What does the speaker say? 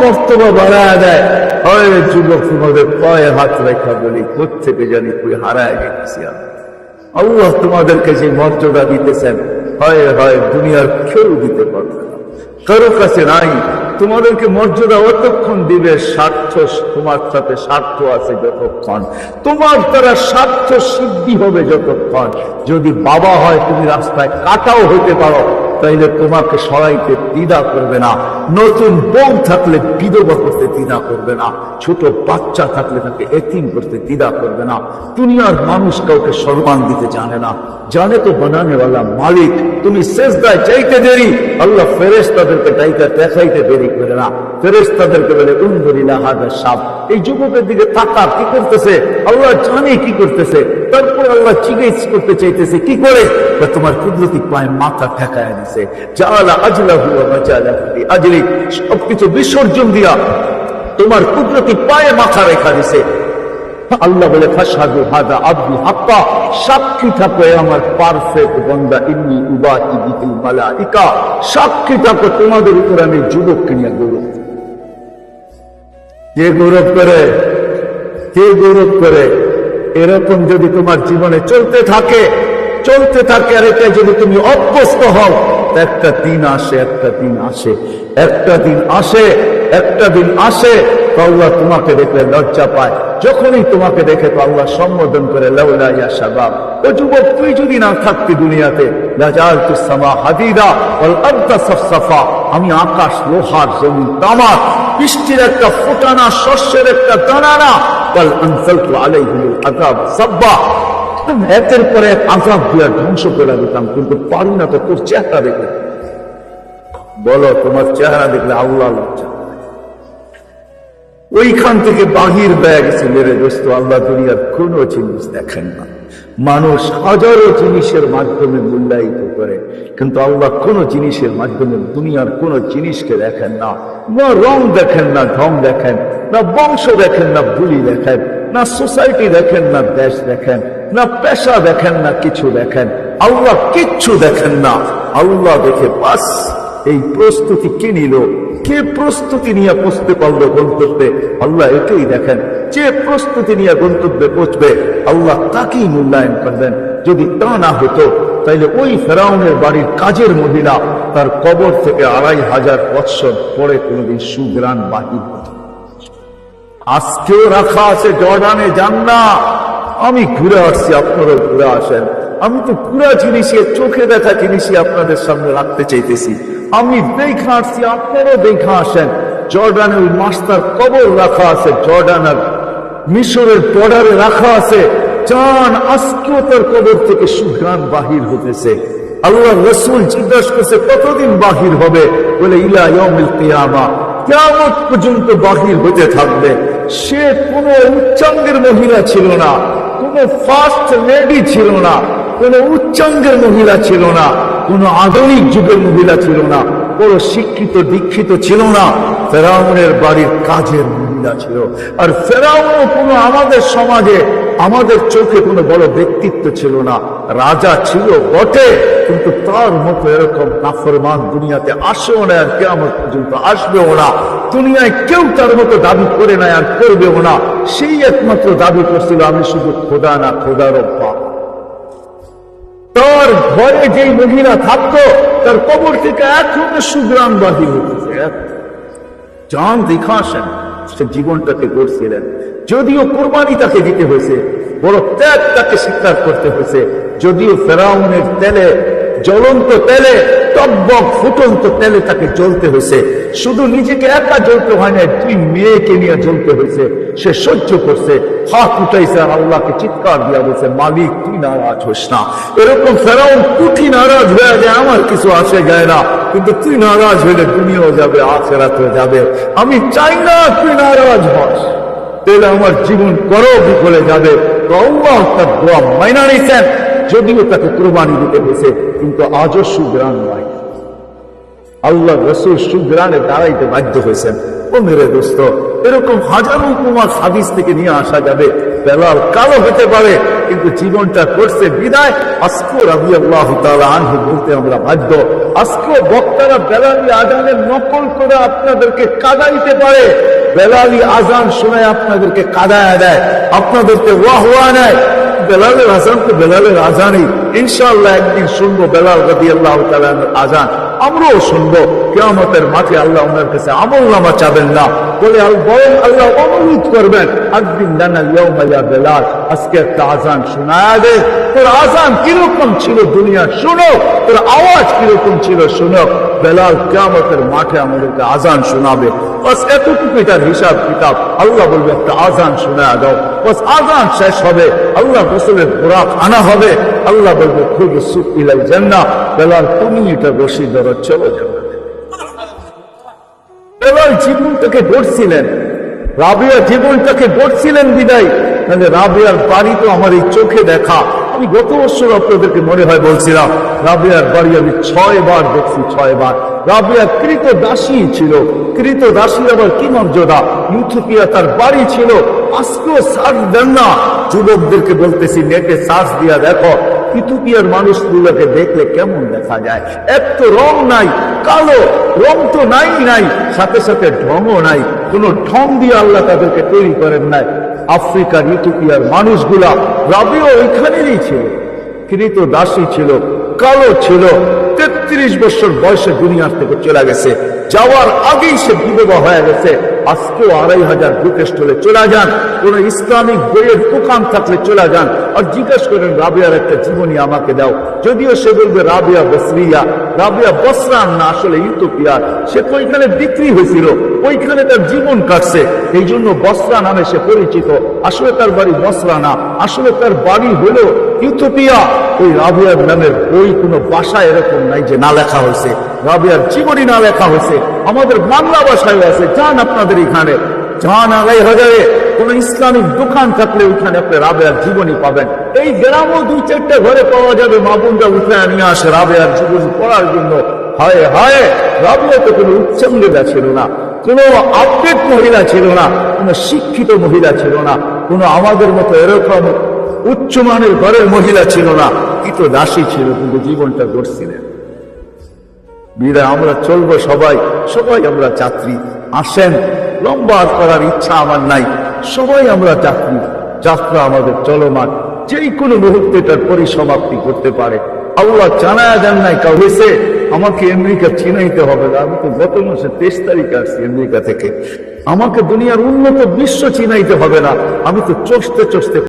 মর্তবা বাড়ায় দেয়। হয় যুবক তোমাদের পায়ে হাত রেখা বলি কোথেকে জানি তুই হারায় গেছি আল্লাহ তোমাদেরকে যে মর্যাদা দিতেছেন, হয় হয়, দুনিয়ার কেউ দিতে পারবে কারও কাছে নাই। তোমাদেরকে মর্যাদা অতক্ষণ দিবে, স্বার্থ তোমার সাথে স্বার্থ আছে যতক্ষণ। তোমার দ্বারা স্বার্থ সিদ্ধি হবে যতক্ষণ। যদি বাবা হয়, তুমি রাস্তায় কাটাও হইতে পারো। তাইলে তোমাকে সরাইতে দ্বিধা করবে না। নতুন বউ থাকলে বিধবা করতে দ্বিধা করবে না। ছোট বাচ্চা থাকলে তাকে এতিম করতে দ্বিধা করবে না। দুনিয়ার মানুষ কাউকে সম্মান দিতে জানে না। জানে তো বানানেওয়ালা মালিক। তুমি শেষদায় চাইতে দেরি। আল্লাহ ফেরেস তাদেরকে চাইতে দেখাইতে দেরি করে না। ফেরেস তাদেরকে বলে উন্দরিলা হাজার সাপ এই যুবকের দিকে তাকা কি করতেছে? আল্লাহ জানে কি করতেছে। তারপর আল্লাহ চিকিৎসা করতে চাইতেছে, কি করে? তোমার কুদরতি পায়ে মাথা ঠেকায় দিছে। জালা আজলা হুয়া আজলি সবকিছু বিসর্জন দিয়া তোমার কুদরতি পায়ে মাথা রেখা দিছে। আল্লাহ বলে হাদা আব্দু হাক্কা, সাক্ষী থাকো আমার পারফেক্ট সাক্ষী থাকো তোমাদের উপর আমি যুবককে নিয়ে গৌরব কে গৌরব করে? কে গৌরব করে? এরকম যদি তোমার জীবনে চলতে থাকে চলতে থাকে আর এটা যদি তুমি অভ্যস্ত হও একটা দিন আসে, একটা দিন আসে। একটা দিন আসে, একটা দিন আসে, তো আল্লাহ তোমাকে দেখলে লজ্জা পায়। যখনই তোমাকে দেখে তো আল্লাহ সম্বোধন করে, লাউলা ও যুবক, তুই যদি না থাকতি দুনিয়াতে আমি আকাশ, লোহার জমি তামার, বৃষ্টির একটা ফোটানা, শস্যের একটা দানা না বল আনসালতু আলাইহিল আযাব, সাব্বা। একের পরে আজাব দিয়া ধ্বংস করে দিতাম, কিন্তু পারি না তো তোর চেহারা দেখলে বলো, তোমার চেহারা দেখলে আল্লাহ লজ্জা ওইখান থেকে বাহির গেছে মেরে দোস্ত আল্লাহ দুনিয়ার কোন জিনিস দেখেন না। মানুষ হাজারো জিনিসের মাধ্যমে মূল্যায়িত করে, কিন্তু আল্লাহ কোন জিনিসের মাধ্যমে দুনিয়ার কোন জিনিসকে দেখেন না। না রং দেখেন, না ঢং দেখেন, না বংশ দেখেন, না বুলি দেখেন, না সোসাইটি দেখেন, না দেশ দেখেন না পেশা দেখেন, না কিছু দেখেন। আল্লাহ কিচ্ছু দেখেন না। আল্লাহ দেখে বাস, এই প্রস্তুতি কে নিল? কে প্রস্তুতি নিয়ে পৌঁছতে পারল গন্তব্যে? আল্লাহ এটাই দেখেন। যে প্রস্তুতি নিয়ে গন্তব্যে পৌঁছবে, আল্লাহ তাকেই মূল্যায়ন করবেন। যদি তা না হতো, তাইলে ওই ফেরাউনের বাড়ির কাজের মহিলা তার কবর থেকে আড়াই হাজার বৎসর পরে কোনোদিন সুগ্রাণ বাহির হতো। আজকেও রাখা আছে জর্ডানে যান আমি ঘুরে আসছি আপনারা ঘুরে আসেন। আমি তো পুরা জিনিসের চোখে দেখা জিনিসই আপনাদের সামনে রাখতে চাইতেছি। আমি দেখা আসছি, আপনারাও দেখা আসেন। জর্ডানে ওই মাস্টার কবর রাখা আছে, জর্ডানের মিশরের বর্ডারে রাখা আছে। চান কবর থেকে বাহির হতেছে। আল্লাহ রসুল জিজ্ঞাসা করছে, কতদিন বাহির হবে? বলে, ইলা ইয়মিল কেমন পর্যন্ত বাহির হতে থাকবে। সে কোন উচ্চাঙ্গের মহিলা ছিল না। কোন ফার্স্ট লেডি ছিল না, কোনো উচ্চাঙ্গের মহিলা ছিল না, কোনো আধুনিক যুগের মহিলা ছিল না, কোনো শিক্ষিত, দীক্ষিত ছিল না। ফেরাউনের বাড়ির কাজের মহিলা ছিল। আর ফেরাউনও কোনো আমাদের সমাজে, আমাদের চোখে কোনো বড় ব্যক্তিত্ব ছিল না। রাজা ছিল বটে, কিন্তু তার মতো এরকম নাফরমান দুনিয়াতে আসেও না আর কেমন পর্যন্ত আসবেও না। দুনিয়ায় কেউ তার মতো দাবি করে নাই আর করবেও না। সেই একমাত্র দাবি করছিল, আমি শুধু খোদা না খোদার বাপ তার ঘরে যেই মহিলা থাকতো, তার কবর থেকে এখনও সুগ্রাম বাহির হতেছে চান দেখা আসেন সে জীবনটাকে গড়ছিলেন যদিও কোরবানি তাকে দিতে হয়েছে, বড় ত্যাগ তাকে স্বীকার করতে হয়েছে। যদিও ফেরাউনের তেলে জ্বলন্ত তেলে, টকবক ফুটন্ত তেলে তাকে জ্বলতে হয়েছে। শুধু নিজেকে একা জ্বলতে হয় না দুই মেয়েকে নিয়ে জ্বলতে হয়েছে। সে সহ্য করছে, হাত উঠাইছে আর আল্লাহকে চিৎকার দিয়া বলছে, মালিক, তুই নারাজ হোস না। এরকম ফেরাউন কুঠি নারাজ হয়ে যায়, আমার কিছু আসে যায় না। কিন্তু তুই নারাজ হইলে দুনিয়াও যাবে, আখেরাতেও যাবে। আমি চাই না তুই নারাজ হস। তাহলে আমার জীবন করো, বিফলে যাবে। তো আল্লাহ তার দোয়া মাইনা নিছেন যদিও তাকে কোরবানি দিতে হয়েছে, কিন্তু আজও সুগ্রাণ নয় আল্লাহ রসুল সুগ্রাণে দাঁড়াইতে বাধ্য হয়েছেন। ও মেরে দোস্ত, এরকম হাজারো উপমা হাদিস থেকে নিয়ে আসা যাবে। বেলাল কালো হতে পারে, কিন্তু জীবনটা করছে বিদায়। আসকর আবি আল্লাহ আনহু বলতে আমরা বাধ্য। আজকেও বক্তারা বেলালি আজানের নকল করে আপনাদেরকে কাদাইতে পারে। বেলালি আজান শুনে আপনাদেরকে কাদায় দেয়, আপনাদেরকে ওয়াহ ওয়া নেয়। বেলালের আজান তো বেলালের আজানই। ইনশাল্লাহ একদিন শুনব বেলাল রবি আল্লাহ আজান। আমরাও শুনব। কেয়ামতের মাঠে আল্লাহ ওনার কাছে আমল নামা চাবেন না। বলে বরং আল্লাহ অনুরোধ করবেন একদিন বেলাল, আজকে একটা আজান শোনায় দে। তোর আজান কীরকম ছিল দুনিয়া শুনো। তোর আওয়াজ কীরকম ছিল, শুনো। বেলাল কেয়ামতের মাঠে আমাদেরকে আজান শোনাবে। বাস এতটুকু তার হিসাব কিতাব। আল্লাহ বলবে, একটা আজান শোনায় দাও। বাস আজান শেষ হবে, আল্লাহ রসুলের গোরাক আনা হবে। আল্লাহ বলবে, খুব সুখ ইলাই জান্না বেলাল, তুমি এটা রশি ধরো চলো বেলাল, জীবনটাকে গড়ছিলেন। রাবিয়া, জীবনটাকে গড়ছিলেন বিদায়। তাহলে রাবিয়ার বাড়ি তো আমার এই চোখে দেখা। আমি গত বছর আপনাদেরকে মনে হয় বলছিলাম, রাবিয়ার বাড়ি আমি ছয় বার দেখছি, ছয় বার। রাবিয়া কৃত দাসী ছিল, কৃত দাসীর আবার কি মর্যাদা? ইউথোপিয়া তার বাড়ি ছিল, আজকেও সার্চ দেন না। যুবকদেরকে বলতেছি, নেটে সার্চ দিয়া দেখো ইথিওপিয়ার মানুষগুলোকে দেখলে কেমন দেখা যায়? এক তো রং নাই, কালো, রং তো নাই নাই, সাথে সাথে ঢংও নাই। কোন ঢং দিয়ে আল্লাহ তাদেরকে তৈরি করেন নাই। আফ্রিকার ইথিওপিয়ার মানুষগুলা রাবিও ওইখানেরই ছিল। কৃত দাসী ছিল, কালো ছিল, তেত্রিশ বছর বয়সে দুনিয়ার থেকে চলে গেছে। যাওয়ার আগেই সে বিধবা হয়ে গেছে। আজকেও আড়াই হাজার বুকে স্টলে চলে যান। কোন ইসলামিক বইয়ের দোকান থাকলে চলে যান। আর জিজ্ঞেস করেন, রাবিয়ার একটা জীবনী আমাকে দাও। যদিও সে বলবে, রাবিয়া বসরিয়া। রাবিয়া বসরান না, আসলে ইউটোপিয়া। সে তো ওইখানে বিক্রি হয়েছিল, ওইখানে তার জীবন কাটছে। এই জন্য বসরা নামে সে পরিচিত। আসলে তার বাড়ি বসরা না, আসলে তার বাড়ি হলো ইউটোপিয়া। ওই রাবিয়ার নামের বই কোনো বাসা এরকম নাই যে না লেখা হয়েছে। রাবিয়ার জীবনী না লেখা হয়েছে। আমাদের বাংলা ভাষায় আছে। যান আপনাদের এখানে। যান আড়াই হাজারে কোন ইসলামিক দোকান থাকলে ওইখানে আপনি রাবেয়ার জীবনী পাবেন। এই গ্রামও দুই, চারটা ঘরে পাওয়া যাবে মাবুনরা উঠে নিয়ে আসে রাবেয়ার জীবনী পড়ার জন্য। হায় হায়, রাবিয়া তো কোনো উচ্চাঙ্গিতা ছিল না, কোনো আপডেট মহিলা ছিল না, কোনো শিক্ষিত মহিলা ছিল না, কোনো আমাদের মতো এরকম উচ্চমানের ঘরের মহিলা ছিল না কিন্তু দাসী ছিল, কিন্তু জীবনটা গড়ছিলেন। বিদায়, আমরা চলবো সবাই সবাই আমরা যাত্রী, আসেন, লম্বা করার ইচ্ছা আমার নাই। সবাই আমরা যাত্রী। যাত্রা আমাদের চলমান। যেই কোনো মুহূর্তে তার পরিসমাপ্তি করতে পারে। আল্লাহ জানায় দেন নাই কাউসে আমাকে আমেরিকা চিনাইতে হবে না। আমি তো গত মাসে তেইশ তারিখে আসছি আমেরিকা থেকে। আমাকে দুনিয়ার উন্নত বিশ্ব চিনাইতে হবে না। আমি তো চষতে চষতে